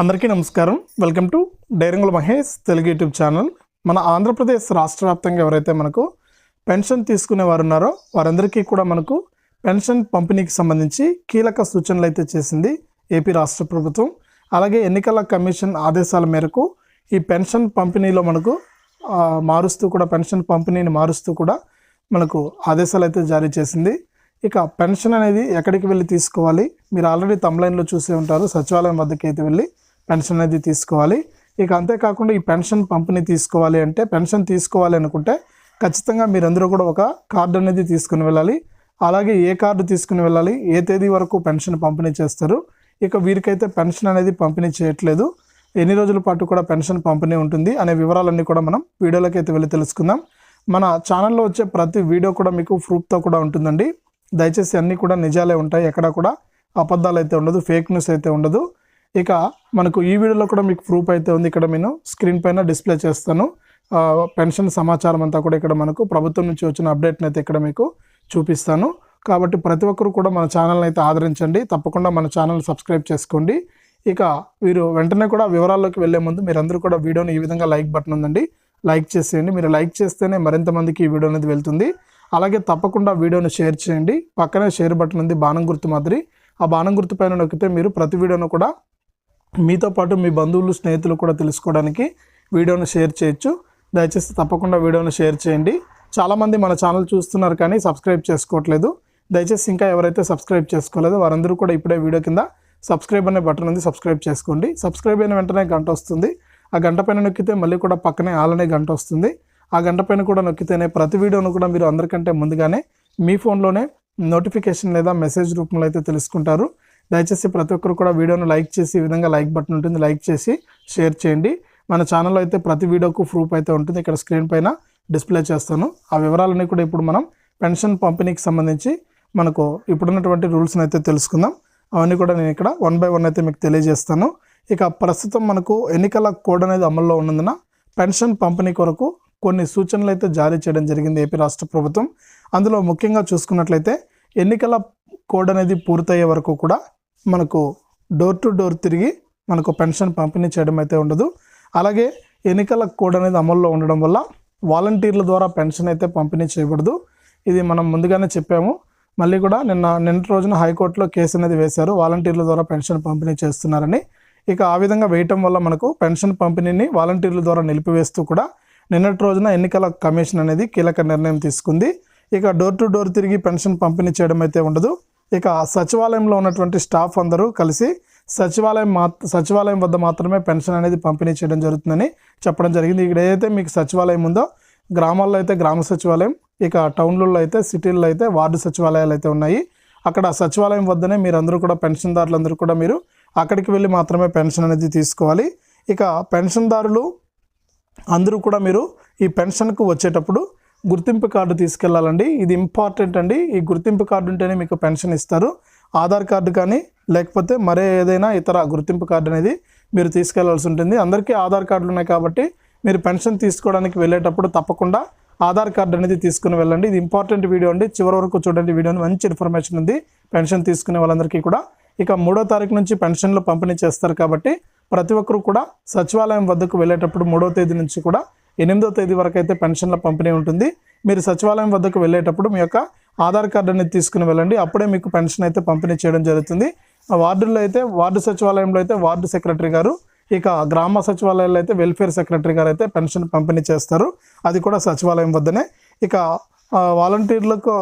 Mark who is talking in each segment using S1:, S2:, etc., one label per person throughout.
S1: అందరికీ నమస్కారం. Welcome to డైరంగుల మహేష్ తెలుగు యూట్యూబ్ ఛానల్. మన ఆంధ్రప్రదేశ్ రాష్ట్ర వ్యాప్తంగా ఎవరైతే మనకు పెన్షన్ తీసుకునే వారు ఉన్నారో వారందరికీ కూడా మనకు పెన్షన్ పంపిణీకి సంబంధించి కీలక సూచనలు అయితే చేసింది ఏపీ రాష్ట్ర ప్రభుత్వం. అలాగే ఎన్నికల కమిషన్ ఆదేశాల మేరకు ఈ పెన్షన్ పంపిణీలో మనకు మారుస్తూ కూడా పెన్షన్ పంపిణీని మారుస్తూ కూడా మనకు ఆదేశాలు అయితే జారీ చేసింది. ఇక పెన్షన్ అనేది ఎక్కడికి వెళ్ళి తీసుకోవాలి? మీరు ఆల్రెడీ తమ్లైన్లో చూసే ఉంటారు. సచివాలయం వద్దకి అయితే వెళ్ళి పెన్షన్ అనేది తీసుకోవాలి. ఇక అంతేకాకుండా ఈ పెన్షన్ పంపిణీ తీసుకోవాలి అంటే పెన్షన్ తీసుకోవాలి అనుకుంటే ఖచ్చితంగా మీరందరూ కూడా ఒక కార్డు అనేది తీసుకుని వెళ్ళాలి. అలాగే ఏ కార్డు తీసుకుని వెళ్ళాలి? ఏ తేదీ వరకు పెన్షన్ పంపిణీ చేస్తారు? ఇక వీరికైతే పెన్షన్ అనేది పంపిణీ చేయట్లేదు. ఎన్ని రోజుల పాటు కూడా పెన్షన్ పంపిణీ ఉంటుంది అనే వివరాలన్నీ కూడా మనం వీడియోలోకి అయితే వెళ్ళి తెలుసుకుందాం. మన ఛానల్లో వచ్చే ప్రతి వీడియో కూడా మీకు ప్రూఫ్తో కూడా ఉంటుందండి. దయచేసి అన్నీ కూడా నిజాలే ఉంటాయి. ఎక్కడ కూడా అబద్ధాలు అయితే ఉండదు. ఫేక్ న్యూస్ అయితే ఉండదు. ఇక మనకు ఈ వీడియోలో కూడా మీకు ప్రూఫ్ అయితే ఉంది. ఇక్కడ నేను స్క్రీన్ పైన డిస్ప్లే చేస్తాను. పెన్షన్ సమాచారం అంతా కూడా ఇక్కడ మనకు ప్రభుత్వం నుంచి వచ్చిన అప్డేట్ని అయితే ఇక్కడ మీకు చూపిస్తాను. కాబట్టి ప్రతి ఒక్కరు కూడా మన ఛానల్ని అయితే ఆదరించండి. తప్పకుండా మన ఛానల్ సబ్స్క్రైబ్ చేసుకోండి. ఇక మీరు వెంటనే కూడా వివరాల్లోకి వెళ్ళే ముందు మీరందరూ కూడా వీడియోని ఈ విధంగా లైక్ బటన్ ఉందండి. లైక్ చేసేయండి. మీరు లైక్ చేస్తేనే మరింత మందికి ఈ వీడియో అనేది వెళ్తుంది. అలాగే తప్పకుండా వీడియోని షేర్ చేయండి. పక్కనే షేర్ బటన్ ఉంది. బాణం గుర్తు మాదిరి. ఆ బాణం గుర్తు పైన నొక్కితే మీరు ప్రతి వీడియోను కూడా మీతో పాటు మీ బంధువులు స్నేహితులు కూడా తెలుసుకోవడానికి వీడియోను షేర్ చేయొచ్చు. దయచేసి తప్పకుండా వీడియోను షేర్ చేయండి. చాలామంది మన ఛానల్ చూస్తున్నారు కానీ సబ్స్క్రైబ్ చేసుకోవట్లేదు. దయచేసి ఇంకా ఎవరైతే సబ్స్క్రైబ్ చేసుకోలేదో వారందరూ కూడా ఇప్పుడే వీడియో కింద సబ్స్క్రైబ్ అనే బటన్ ఉంది సబ్స్క్రైబ్ చేసుకోండి. సబ్స్క్రైబ్ అయిన వెంటనే గంట వస్తుంది. ఆ గంట పైన నొక్కితే మళ్ళీ కూడా పక్కనే ఆల్ అనే గంట వస్తుంది. ఆ గంట పైన కూడా నొక్కితేనే ప్రతి వీడియోను కూడా మీరు అందరికంటే ముందుగానే మీ ఫోన్లోనే నోటిఫికేషన్ లేదా మెసేజ్ రూపంలో అయితే తెలుసుకుంటారు. దయచేసి ప్రతి ఒక్కరు కూడా వీడియోను లైక్ చేసి ఈ విధంగా లైక్ బటన్ ఉంటుంది లైక్ చేసి షేర్ చేయండి. మన ఛానల్లో అయితే ప్రతి వీడియోకు ప్రూఫ్ అయితే ఉంటుంది. ఇక్కడ స్క్రీన్ పైన డిస్ప్లే చేస్తాను. ఆ వివరాలన్నీ కూడా ఇప్పుడు మనం పెన్షన్ పంపిణీకి సంబంధించి మనకు ఇప్పుడున్నటువంటి రూల్స్ని అయితే తెలుసుకుందాం. అవన్నీ కూడా నేను ఇక్కడ వన్ బై వన్ అయితే మీకు తెలియజేస్తాను. ఇక ప్రస్తుతం మనకు ఎన్నికల కోడ్ అనేది అమల్లో ఉన్నందున పెన్షన్ పంపిణీ కొరకు కొన్ని సూచనలు అయితే జారీ చేయడం జరిగింది ఏపీ రాష్ట్ర ప్రభుత్వం. అందులో ముఖ్యంగా చూసుకున్నట్లయితే ఎన్నికల కోడ్ అనేది పూర్తయ్యే వరకు కూడా మనకు డోర్ టు డోర్ తిరిగి మనకు పెన్షన్ పంపిణీ చేయడం అయితే ఉండదు. అలాగే ఎన్నికల కోడ్ అనేది అమల్లో ఉండడం వల్ల వాలంటీర్ల ద్వారా పెన్షన్ అయితే పంపిణీ చేయబడదు. ఇది మనం ముందుగానే చెప్పాము. మళ్ళీ కూడా నిన్న నిన్నటి రోజున హైకోర్టులో కేసు అనేది వేశారు. వాలంటీర్ల ద్వారా పెన్షన్ పంపిణీ చేస్తున్నారని. ఇక ఆ విధంగా వేయటం వల్ల మనకు పెన్షన్ పంపిణీని వాలంటీర్ల ద్వారా నిలిపివేస్తూ కూడా నిన్నటి రోజున ఎన్నికల కమిషన్ అనేది కీలక నిర్ణయం తీసుకుంది. ఇక డోర్ టు డోర్ తిరిగి పెన్షన్ పంపిణీ చేయడం అయితే ఉండదు. ఇక సచివాలయంలో ఉన్నటువంటి స్టాఫ్ అందరూ కలిసి సచివాలయం మా సచివాలయం వద్ద మాత్రమే పెన్షన్ అనేది పంపిణీ చేయడం జరుగుతుందని చెప్పడం జరిగింది. ఇక్కడ ఏదైతే మీకు సచివాలయం ఉందో గ్రామాల్లో అయితే గ్రామ సచివాలయం ఇక టౌన్లలో అయితే సిటీల్లో అయితే వార్డు సచివాలయాలు అయితే ఉన్నాయి. అక్కడ సచివాలయం వద్దనే మీరు అందరూ కూడా పెన్షన్దారులందరూ కూడా మీరు అక్కడికి వెళ్ళి మాత్రమే పెన్షన్ అనేది తీసుకోవాలి. ఇక పెన్షన్దారులు అందరూ కూడా మీరు ఈ పెన్షన్కు వచ్చేటప్పుడు గుర్తింపు కార్డు తీసుకెళ్ళాలండి ఇది ఇంపార్టెంట్ అండి. ఈ గుర్తింపు కార్డు ఉంటేనే మీకు పెన్షన్ ఇస్తారు. ఆధార్ కార్డు కానీ లేకపోతే మరే ఏదైనా ఇతర గుర్తింపు కార్డు అనేది మీరు తీసుకెళ్ళాల్సి ఉంటుంది. అందరికీ ఆధార్ కార్డులు ఉన్నాయి కాబట్టి మీరు పెన్షన్ తీసుకోవడానికి వెళ్ళేటప్పుడు తప్పకుండా ఆధార్ కార్డు అనేది తీసుకుని వెళ్ళండి. ఇది ఇంపార్టెంట్ వీడియో అండి. చివరి వరకు చూడండి. వీడియోని మంచి ఇన్ఫర్మేషన్ ఉంది. పెన్షన్ తీసుకునే వాళ్ళందరికీ కూడా. ఇక మూడో తారీఖు నుంచి పెన్షన్లు పంపిణీ చేస్తారు కాబట్టి ప్రతి ఒక్కరు కూడా సచివాలయం వద్దకు వెళ్ళేటప్పుడు మూడో తేదీ నుంచి కూడా ఎనిమిదో తేదీ వరకు అయితే పెన్షన్ల పంపిణీ ఉంటుంది. మీరు సచివాలయం వద్దకు వెళ్ళేటప్పుడు మీ యొక్క ఆధార్ కార్డు అనేది తీసుకుని వెళ్ళండి. అప్పుడే మీకు పెన్షన్ అయితే పంపిణీ చేయడం జరుగుతుంది. ఆ వార్డుల్లో అయితే వార్డు సచివాలయంలో అయితే వార్డు సెక్రటరీ గారు ఇక గ్రామ సచివాలయాల్లో అయితే వెల్ఫేర్ సెక్రటరీ గారు అయితే పెన్షన్ పంపిణీ చేస్తారు. అది కూడా సచివాలయం వద్దనే. ఇక వాలంటీర్లకు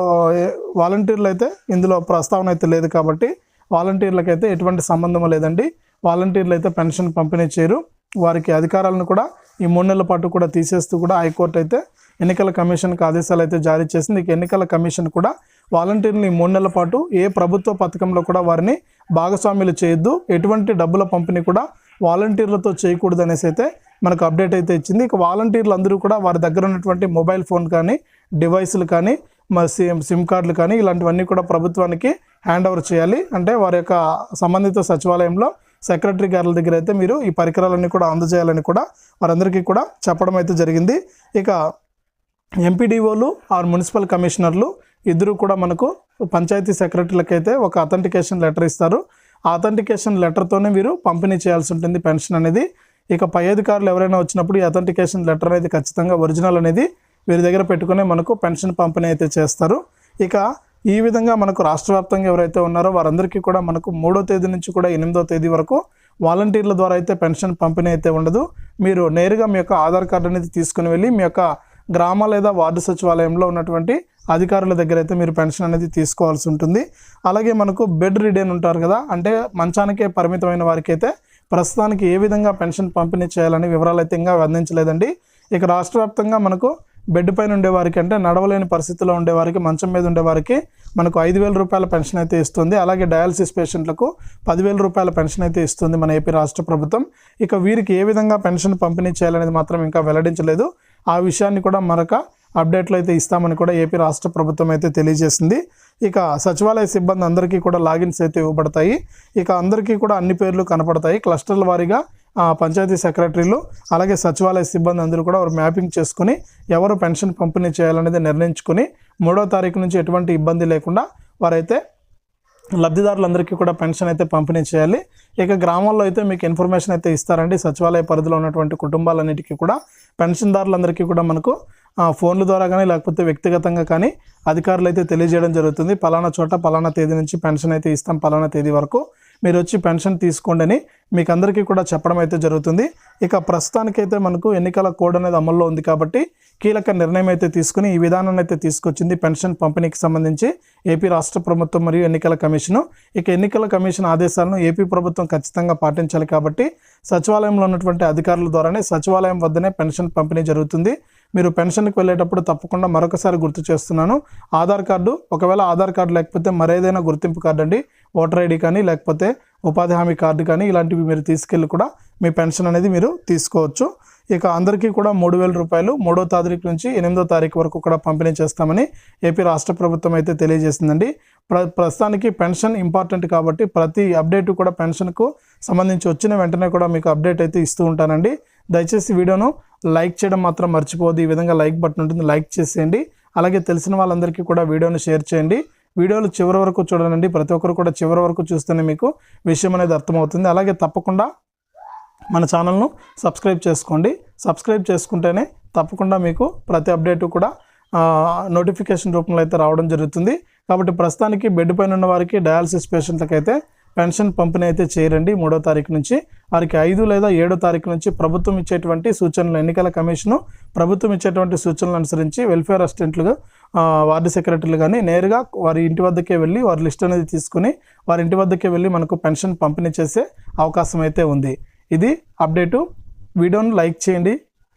S1: వాలంటీర్లు అయితే ఇందులో ప్రస్తావన అయితే లేదు కాబట్టి వాలంటీర్లకు అయితే ఎటువంటి సంబంధం లేదండి. వాలంటీర్లు అయితే పెన్షన్ పంపిణీ చేయరు. వారికి అధికారాలను కూడా ఈ మూడు నెలల పాటు కూడా తీసేస్తూ కూడా హైకోర్టు అయితే ఎన్నికల కమిషన్కి ఆదేశాలు అయితే జారీ చేసింది. ఇక ఎన్నికల కమిషన్ కూడా వాలంటీర్ని ఈ మూడు నెలల పాటు ఏ ప్రభుత్వ పథకంలో కూడా వారిని భాగస్వామ్యులు చేయొద్దు. ఎటువంటి డబ్బుల పంపిణీ కూడా వాలంటీర్లతో చేయకూడదు అనేసి అయితే మనకు అప్డేట్ అయితే ఇచ్చింది. ఇక వాలంటీర్లు అందరూ కూడా వారి దగ్గర ఉన్నటువంటి మొబైల్ ఫోన్ కానీ డివైసులు కానీ మరి సిమ్ సిమ్ కార్డులు కానీ ఇలాంటివన్నీ కూడా ప్రభుత్వానికి హ్యాండ్ ఓవర్ చేయాలి. అంటే వారి యొక్క సంబంధిత సచివాలయంలో సెక్రటరీ గారుల దగ్గర అయితే మీరు ఈ పరికరాలన్నీ కూడా అందజేయాలని కూడా వారందరికీ కూడా చెప్పడం అయితే జరిగింది. ఇక ఎంపీడీఓలు ఆర్ మున్సిపల్ కమిషనర్లు ఇద్దరు కూడా మనకు పంచాయతీ సెక్రటరీలకైతే ఒక అథెంటికేషన్ లెటర్ ఇస్తారు. ఆ అథెంటికేషన్ లెటర్తోనే మీరు పంపిణీ చేయాల్సి ఉంటుంది పెన్షన్ అనేది. ఇక పై అధికారులు ఎవరైనా వచ్చినప్పుడు ఈ అథెంటికేషన్ లెటర్ అనేది ఖచ్చితంగా ఒరిజినల్ అనేది వీరి దగ్గర పెట్టుకునే మనకు పెన్షన్ పంపిణీ అయితే చేస్తారు. ఇక ఈ విధంగా మనకు రాష్ట్ర వ్యాప్తంగా ఎవరైతే ఉన్నారో వారందరికీ కూడా మనకు మూడో తేదీ నుంచి కూడా ఎనిమిదో తేదీ వరకు వాలంటీర్ల ద్వారా అయితే పెన్షన్ పంపిణీ అయితే ఉండదు. మీరు నేరుగా మీ యొక్క ఆధార్ కార్డు అనేది తీసుకుని వెళ్ళి మీ యొక్క గ్రామ లేదా వార్డు సచివాలయంలో ఉన్నటువంటి అధికారుల దగ్గర అయితే మీరు పెన్షన్ అనేది తీసుకోవాల్సి ఉంటుంది. అలాగే మనకు బెడ్ రిడేన్ ఉంటారు కదా అంటే మంచానికే పరిమితమైన వారికి అయితే ప్రస్తుతానికి ఏ విధంగా పెన్షన్ పంపిణీ చేయాలని వివరాలు అయితే ఇంకా అందించలేదండి. ఇక రాష్ట్ర వ్యాప్తంగా మనకు బెడ్ పైన ఉండేవారికి అంటే నడవలేని పరిస్థితిలో ఉండేవారికి మంచం మీద ఉండేవారికి మనకు ఐదు వేల రూపాయల పెన్షన్ అయితే ఇస్తుంది. అలాగే డయాలసిస్ పేషెంట్లకు పదివేల రూపాయల పెన్షన్ అయితే ఇస్తుంది మన ఏపీ రాష్ట్ర ప్రభుత్వం. ఇక వీరికి ఏ విధంగా పెన్షన్ పంపిణీ చేయాలనేది మాత్రం ఇంకా వెల్లడించలేదు. ఆ విషయాన్ని కూడా మరొక అప్డేట్లు అయితే ఇస్తామని కూడా ఏపీ రాష్ట్ర ప్రభుత్వం అయితే తెలియజేసింది. ఇక సచివాలయ సిబ్బంది అందరికీ కూడా లాగిన్స్ అయితే ఇవ్వబడతాయి. ఇక అందరికీ కూడా అన్ని పేర్లు కనపడతాయి. క్లస్టర్ల వారీగా పంచాయతీ సెక్రటరీలు అలాగే సచివాలయ సిబ్బంది అందరూ కూడా వారు మ్యాపింగ్ చేసుకుని ఎవరు పెన్షన్ పంపిణీ చేయాలనేది నిర్ణయించుకుని మూడో తారీఖు నుంచి ఎటువంటి ఇబ్బంది లేకుండా వారైతే లబ్ధిదారులందరికీ కూడా పెన్షన్ అయితే పంపిణీ చేయాలి. ఇక గ్రామాల్లో అయితే మీకు ఇన్ఫర్మేషన్ అయితే ఇస్తారండి. సచివాలయ పరిధిలో ఉన్నటువంటి కుటుంబాలన్నిటికీ కూడా పెన్షన్దారులందరికీ కూడా మనకు ఫోన్ల ద్వారా కానీ లేకపోతే వ్యక్తిగతంగా కానీ అధికారులు అయితే తెలియజేయడం జరుగుతుంది. పలానా చోట పలానా తేదీ నుంచి పెన్షన్ అయితే ఇస్తాం పలానా తేదీ వరకు. మీరు వచ్చి పెన్షన్ తీసుకోండి అని మీకు అందరికీ కూడా చెప్పడం అయితే జరుగుతుంది. ఇక ప్రస్తుతానికైతే మనకు ఎన్నికల కోడ్ అనేది అమల్లో ఉంది కాబట్టి కీలక నిర్ణయం అయితే తీసుకుని ఈ విధానాన్ని అయితే తీసుకొచ్చింది పెన్షన్ పంపిణీకి సంబంధించి ఏపీ రాష్ట్ర ప్రభుత్వం మరియు ఎన్నికల కమిషను. ఇక ఎన్నికల కమిషన్ ఆదేశాలను ఏపీ ప్రభుత్వం ఖచ్చితంగా పాటించాలి కాబట్టి సచివాలయంలో ఉన్నటువంటి అధికారుల ద్వారానే సచివాలయం వద్దనే పెన్షన్ పంపిణీ జరుగుతుంది. మీరు పెన్షన్కి వెళ్ళేటప్పుడు తప్పకుండా మరొకసారి గుర్తు చేస్తున్నాను. ఆధార్ కార్డు ఒకవేళ ఆధార్ కార్డు లేకపోతే మరేదైనా గుర్తింపు కార్డు అండి. ఓటర్ ఐడి కానీ లేకపోతే ఉపాధి హామీ కార్డు కానీ ఇలాంటివి మీరు తీసుకెళ్ళి కూడా మీ పెన్షన్ అనేది మీరు తీసుకోవచ్చు. ఇక అందరికీ కూడా మూడు వేల రూపాయలు మూడో తారీఖు నుంచి ఎనిమిదో తారీఖు వరకు కూడా పంపిణీ చేస్తామని ఏపీ రాష్ట్ర ప్రభుత్వం అయితే తెలియజేసిందండి. ప్ర ప్రస్తుతానికి పెన్షన్ ఇంపార్టెంట్ కాబట్టి ప్రతి అప్డేట్ కూడా పెన్షన్కు సంబంధించి వచ్చిన వెంటనే కూడా మీకు అప్డేట్ అయితే ఇస్తూ ఉంటానండి. దయచేసి వీడియోను లైక్ చేయడం మాత్రం మర్చిపోదు ఈ విధంగా లైక్ బటన్ ఉంటుంది లైక్ చేసేయండి. అలాగే తెలిసిన వాళ్ళందరికీ కూడా వీడియోను షేర్ చేయండి. వీడియోలు చివరి వరకు చూడండి ప్రతి ఒక్కరు కూడా చివరి వరకు చూస్తేనే మీకు విషయం అనేది అర్థమవుతుంది. అలాగే తప్పకుండా మన ఛానల్ను సబ్స్క్రైబ్ చేసుకోండి. సబ్స్క్రైబ్ చేసుకుంటేనే తప్పకుండా మీకు ప్రతి అప్డేట్ కూడా నోటిఫికేషన్ రూపంలో అయితే రావడం జరుగుతుంది. కాబట్టి ప్రస్తుతానికి బెడ్ పైన ఉన్న వారికి డయాలసిస్ పేషెంట్లకైతే పెన్షన్ పంపిణీ అయితే చేయరండి. మూడో తారీఖు నుంచి వారికి ఐదు లేదా ఏడో తారీఖు నుంచి ప్రభుత్వం ఇచ్చేటువంటి సూచనలు ఎన్నికల కమిషను ప్రభుత్వం ఇచ్చేటువంటి సూచనలు అనుసరించి వెల్ఫేర్ అసిస్టెంట్లుగా వార్డు సెక్రటరీలు కానీ నేరుగా వారి ఇంటి వద్దకే వెళ్ళి వారి లిస్ట్ అనేది తీసుకుని వారి ఇంటి వద్దకే వెళ్ళి మనకు పెన్షన్ పంపిణీ చేసే అవకాశం అయితే ఉంది. ఇది అప్డేటు. వీడియోను లైక్ చేయండి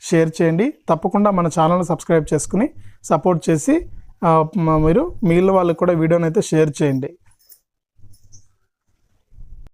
S1: షేర్ చేయండి. తప్పకుండా మన ఛానల్ని సబ్స్క్రైబ్ చేసుకుని సపోర్ట్ చేసి మీరు మిగిలిన వాళ్ళకి కూడా వీడియోని అయితే షేర్ చేయండి.